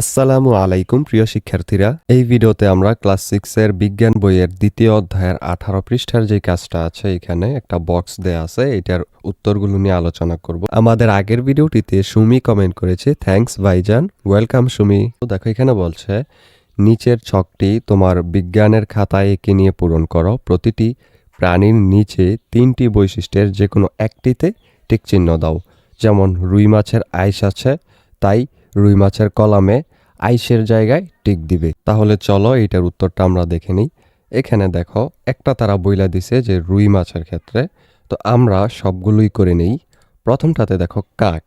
আসসালামু আলাইকুম, প্রিয় শিক্ষার্থীরা। এই ভিডিওতে আমরা ক্লাস সিক্সের বিজ্ঞান বইয়ের দ্বিতীয় অধ্যায়ের আঠারো পৃষ্ঠার যে কাজটা আছে, এখানে একটা বক্স দেয়া আছে। এটার উত্তরগুলো নিয়ে আলোচনা করব। আমাদের আগের ভিডিওটিতে সুমি কমেন্ট করেছে থ্যাঙ্কস ভাইজান। ওয়েলকাম সুমি। তো দেখো, এখানে বলছে, নিচের ছকটি তোমার বিজ্ঞানের খাতায় এঁকে নিয়ে পূরণ করো। প্রতিটি প্রাণীর নিচে তিনটি বৈশিষ্ট্যের যে কোনো একটিতে টিক চিহ্ন দাও। যেমন রুই মাছের আইস আছে, তাই রুই মাছের কলামে আইসের জায়গায় টিক দিবে। তাহলে চলো এইটার উত্তরটা আমরা দেখে নিই। এখানে দেখো, একটা তারা বইলা দিছে যে রুই মাছের ক্ষেত্রে। তো আমরা সবগুলোই করে নেই। প্রথমটাতে দেখো কাক।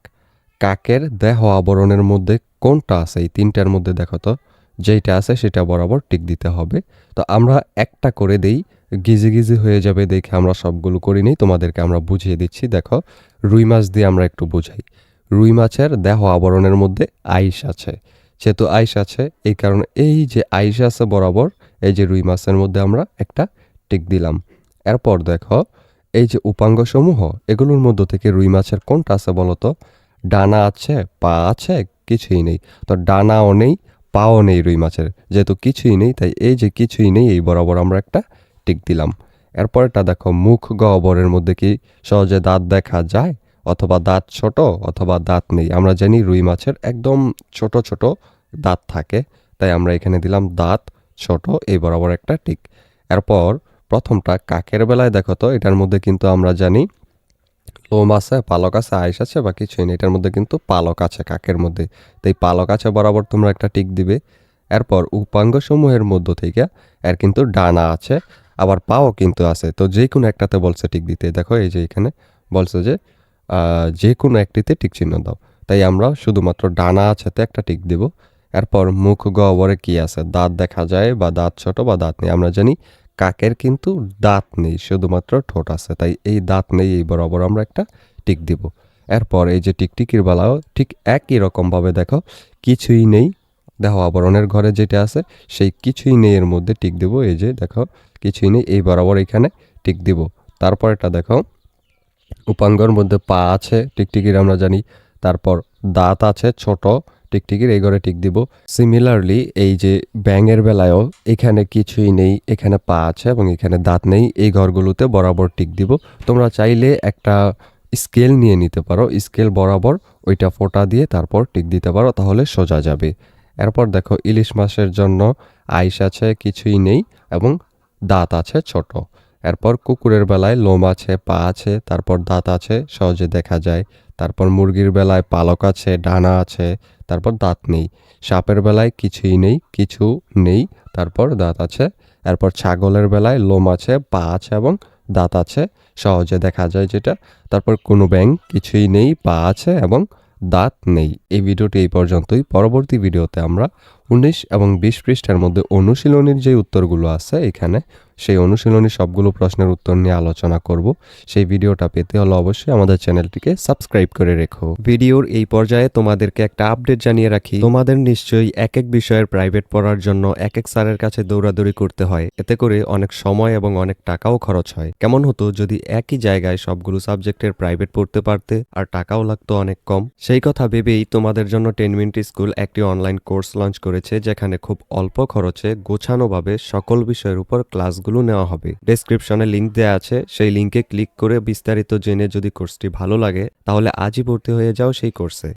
কাকের দেহ আবরণের মধ্যে কোনটা আছে? এই তিনটার মধ্যে দেখো তো, যেইটা আছে সেটা বরাবর টিক দিতে হবে। তো আমরা একটা করে দেই, গিজি গিজি হয়ে যাবে দেখে আমরা সবগুলো করি নেই তোমাদেরকে আমরা বুঝিয়ে দিচ্ছি। দেখো, রুই মাছ দিয়ে আমরা একটু বুঝাই। রুই মাছের দেহ আবরণের মধ্যে আইস আছে। যেহেতু আইস আছে, এই কারণে এই যে আইস আছে বরাবর, এই যে রুই মাছের মধ্যে আমরা একটা টিক দিলাম। এরপর দেখো, এই যে উপাঙ্গ সমূহ এগুলোর মধ্য থেকে রুই মাছের কোনটা আছে বলতো ডানা আছে, পা আছে, কিছুই নেই। তো ডানাও নেই, পাও নেই রুই মাছের। যেহেতু কিছুই নেই, তাই এই যে কিছুই নেই, এই বরাবর আমরা একটা টিক দিলাম। এরপরটা দেখো, মুখ গহ্বরের মধ্যে কি সহজে দাঁত দেখা যায়? অথবা দাঁত ছোট অথবা দাঁত নেই। আমরা জানি রুই মাছের একদম ছোট ছোট দাঁত থাকে। তাই আমরা এখানে দিলাম দাঁত ছোট, এই বরাবর একটা টিক। এরপর প্রথমটা কাকের বেলায় দেখো তো, এটার মধ্যে কিন্তু আমরা জানি লোম আছে, পালক আছে, আইস আছে, বা কিছুই নেই। এটার মধ্যে কিন্তু পালক আছে কাকের মধ্যে। তাই পালক আছে বরাবর তোমরা একটা টিক দিবে। এরপর উপাঙ্গসমূহের মধ্য থেকে এর কিন্তু ডানা আছে, আবার পাও কিন্তু আছে। তো যে কোনো একটাতে বলছে টিক দিতে। দেখো এই যে এখানে বলছে যে যে কোনো একটিতে টিক চিহ্ন দাও। তাই আমরা শুধুমাত্র ডানা আছেতে একটা টিক দেব। এরপর মুখ গহ্বরে কি আছে? দাঁত দেখা যায় বা দাঁত ছোট বা দাঁত নেই। আমরা জানি কাকের কিন্তু দাঁত নেই, শুধুমাত্র ঠোঁট আছে। তাই এই দাঁত নেই, এই বরাবর আমরা একটা টিক দিব। এরপর এই যে টিকটিকির বেলাও ঠিক একই রকমভাবে দেখো, কিছুই নেই। দেখো আবরণের ঘরে যেটা আছে, সেই কিছুই নেই এর মধ্যে টিক দিব। এই যে দেখো, কিছুই নেই, এই বরাবর এখানে টিক দিব। তারপর এটা দেখো উপাঙ্গর মধ্যে পা আছে, টিকটিকির আমরা জানি। তারপর দাঁত আছে, ছোট, টিকটিকির এই ঘরে টিক দিব। সিমিলারলি এই যে ব্যাঙের বেলায়ও এখানে কিছুই নেই, এখানে পা আছে এবং এখানে দাঁত নেই, এই ঘরগুলোতে বরাবর টিক দিব। তোমরা চাইলে একটা স্কেল নিয়ে নিতে পারো, স্কেল বরাবর ওইটা ফোঁটা দিয়ে তারপর টিক দিতে পারো, তাহলে সোজা যাবে। এরপর দেখো, ইলিশ মাছের জন্য আইস আছে, কিছুই নেই এবং দাঁত আছে, ছোট। এরপর কুকুরের বেলায় লোম আছে, পা আছে, তারপর দাঁত আছে, সহজে দেখা যায়। তারপর মুরগির বেলায় পালক আছে, ডানা আছে, তারপর দাঁত নেই। সাপের বেলায় কিছুই নেই, কিছু নেই, তারপর দাঁত আছে। এরপর ছাগলের বেলায় লোম আছে, পা আছে এবং দাঁত আছে, সহজে দেখা যায় যেটা। তারপর কোনো ব্যাং কিছুই নেই, পা আছে এবং দাঁত নেই। এই ভিডিওটি এই পর্যন্তই। পরবর্তী ভিডিওতে আমরা উনিশ এবং বিশ পৃষ্ঠার মধ্যে অনুশীলনীর যে উত্তরগুলো আছে, এখানে সেই অনুশীলনী সবগুলো প্রশ্নের উত্তর নিয়ে আলোচনা করব। সেই ভিডিওটা পেতে হলে অবশ্যই আমাদের চ্যানেলটিকে সাবস্ক্রাইব করে রেখো। ভিডিওর এই পর্যায়ে তোমাদেরকে একটা আপডেট জানিয়ে রাখি। তোমাদের নিশ্চয়ই এক এক বিষয়ের প্রাইভেট পড়ার জন্য এক এক স্যারের কাছে দৌড়াদৌড়ি করতে হয়। এতে করে অনেক সময় এবং অনেক টাকাও খরচ হয়। কেমন হতো যদি একই জায়গায় সবগুলো সাবজেক্টের প্রাইভেট পড়তে পারতে আর টাকাও লাগতো অনেক কম? সেই কথা ভেবেই তোমাদের জন্য টেন মিনিট স্কুল একটি অনলাইন কোর্স লঞ্চ করেছে, যেখানে খুব অল্প খরচে গোছানোভাবে সকল বিষয়ের উপর ক্লাসগুলো নেওয়া হবে। ডেসক্রিপশনে লিঙ্ক দেওয়া আছে, সেই লিঙ্কে ক্লিক করে বিস্তারিত জেনে যদি কোর্সটি ভালো লাগে, তাহলে আজই ভর্তি হয়ে যাও সেই কোর্সে।